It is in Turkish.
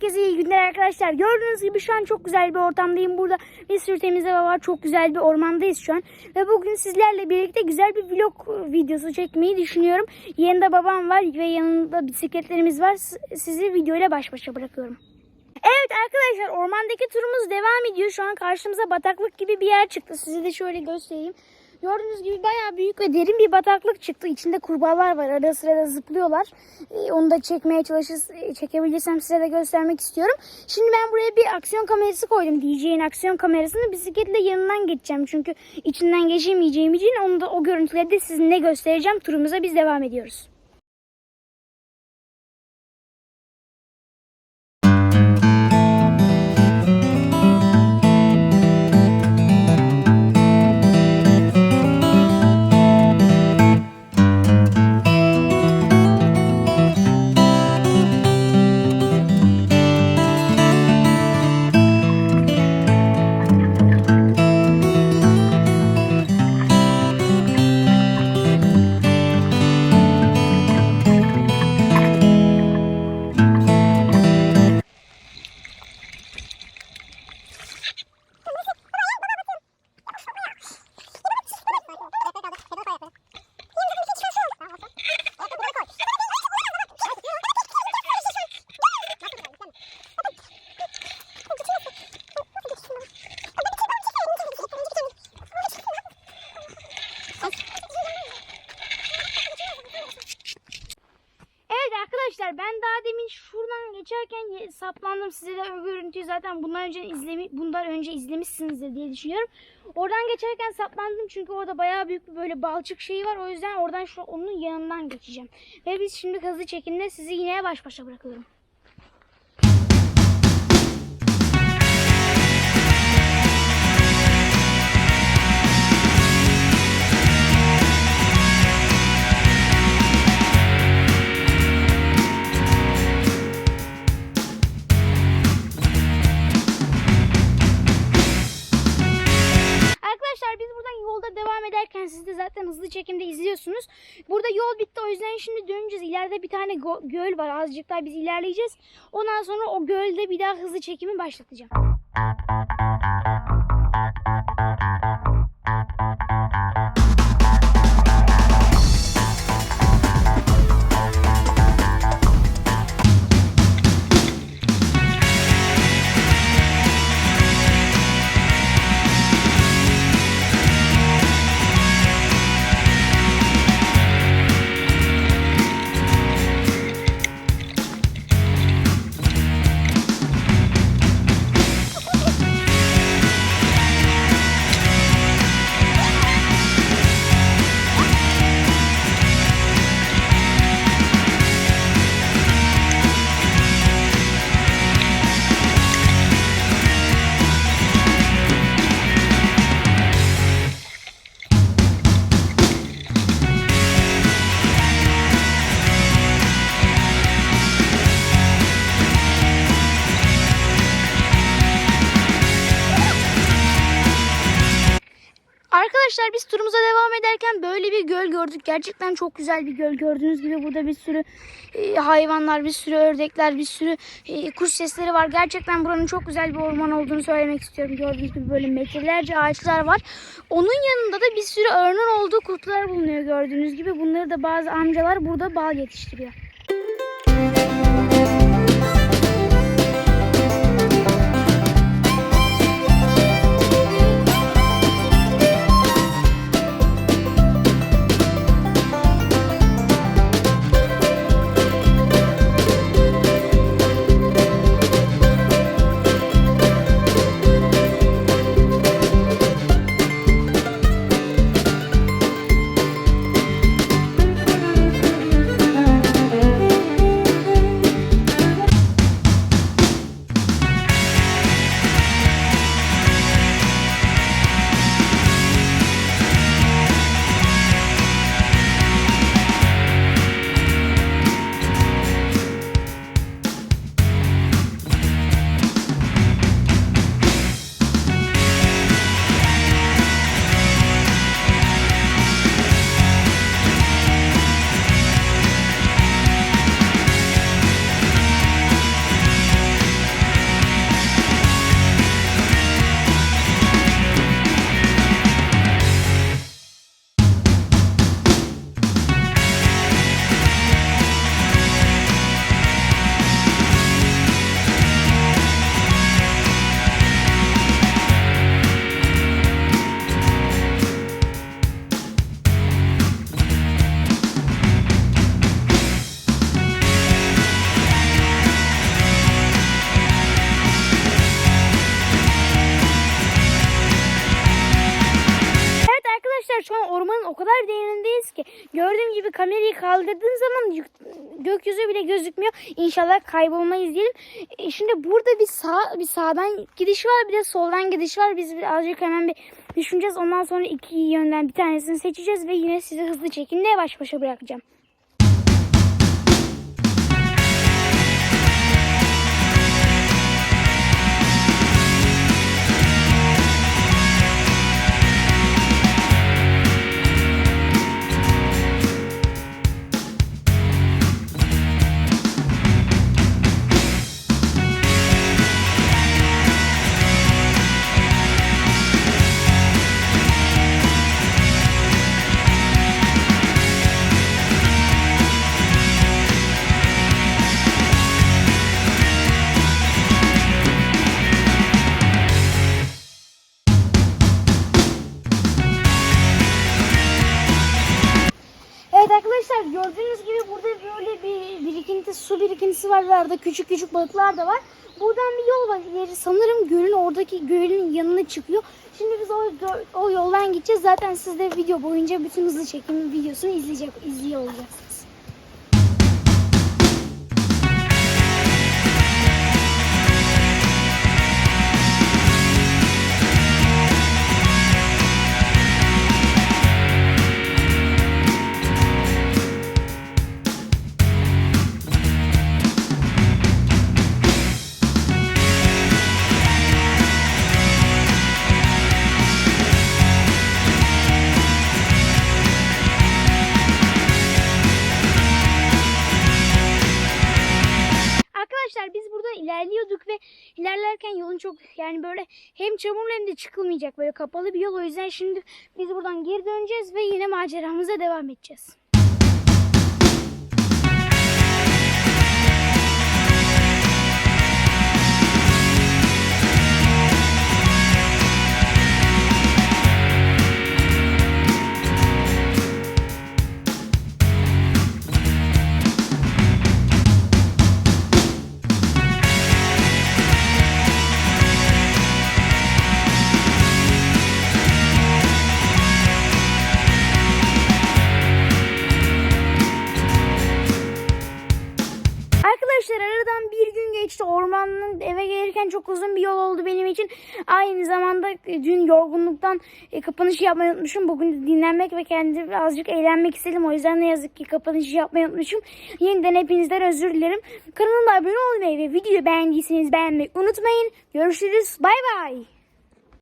Herkese iyi günler arkadaşlar. Gördüğünüz gibi şu an çok güzel bir ortamdayım. Burada bir sürü temiz hava var. Çok güzel bir ormandayız şu an. Ve bugün sizlerle birlikte güzel bir vlog videosu çekmeyi düşünüyorum. Yanında babam var ve yanında bisikletlerimiz var. Sizi videoyla baş başa bırakıyorum. Evet arkadaşlar ormandaki turumuz devam ediyor. Şu an karşımıza bataklık gibi bir yer çıktı. Size de şöyle göstereyim. Gördüğünüz gibi bayağı büyük ve derin bir bataklık çıktı. İçinde kurbağalar var. Arada sırada zıplıyorlar. Ee, onu da çekmeye çalışır, e, çekebilirsem size de göstermek istiyorum. Şimdi ben buraya bir aksiyon kamerası koydum. DJ'in aksiyon kamerasını bisikletle yanından geçeceğim. Çünkü içinden geçemeyeceğim için onu da o görüntüleri de sizinle göstereceğim. Turumuza biz devam ediyoruz. Ye- saplandım. Size de o görüntüyü zaten bundan önce izlemi bundan önce izlemişsinizdir diye düşünüyorum. Oradan geçerken saplandım çünkü orada bayağı büyük bir böyle balçık şeyi var. O yüzden oradan şu onun yanından geçeceğim. Ve biz şimdi hızlı çekimde sizi yine baş başa bırakıyorum. Burada yol bitti o yüzden şimdi döneceğiz. İleride bir tane göl var azıcık daha biz ilerleyeceğiz. Ondan sonra o gölde bir daha hızlı çekimi başlatacağım. Arkadaşlar biz turumuza devam ederken böyle bir göl gördük. Gerçekten çok güzel bir göl. Gördüğünüz gibi burada bir sürü e, hayvanlar, bir sürü ördekler, bir sürü e, kuş sesleri var. Gerçekten buranın çok güzel bir orman olduğunu söylemek istiyorum. Gördüğünüz gibi böyle metrelerce ağaçlar var. Onun yanında da bir sürü örnün olduğu kutular bulunuyor gördüğünüz gibi. Bunları da bazı amcalar burada bal yetiştiriyor. Kadar derindeyiz ki. Gördüğüm gibi kamerayı kaldırdığın zaman gökyüzü bile gözükmüyor. İnşallah kaybolmayız diyelim. E, şimdi burada bir sağ bir sağdan gidiş var bir de soldan gidiş var. Biz birazcık hemen bir düşüneceğiz. Ondan sonra iki yönden bir tanesini seçeceğiz ve yine sizi hızlı çekimde baş başa bırakacağım. Birikinti, su birikintisi var ve arada küçük küçük balıklar da var. Buradan bir yol var. İleri sanırım gölün oradaki gölün yanına çıkıyor. Şimdi biz o, o yoldan gideceğiz. Zaten siz de video boyunca bütün hızlı çekim videosunu izleyecek, izliyor olacaksınız. İlerliyorduk ve ilerlerken yolun çok yani böyle hem çamurlu hem de çıkılmayacak böyle kapalı bir yol. O yüzden şimdi biz buradan geri döneceğiz ve yine maceramıza devam edeceğiz. Çok uzun bir yol oldu benim için. Aynı zamanda e, dün yorgunluktan e, kapanışı yapmayı unutmuşum. Bugün dinlenmek ve kendi birazcık eğlenmek istedim. O yüzden ne yazık ki kapanışı yapmayı unutmuşum. Yeniden hepinizden özür dilerim. Kanalıma abone olmayı ve videoyu beğendiyseniz beğenmeyi unutmayın. Görüşürüz. Bay bay.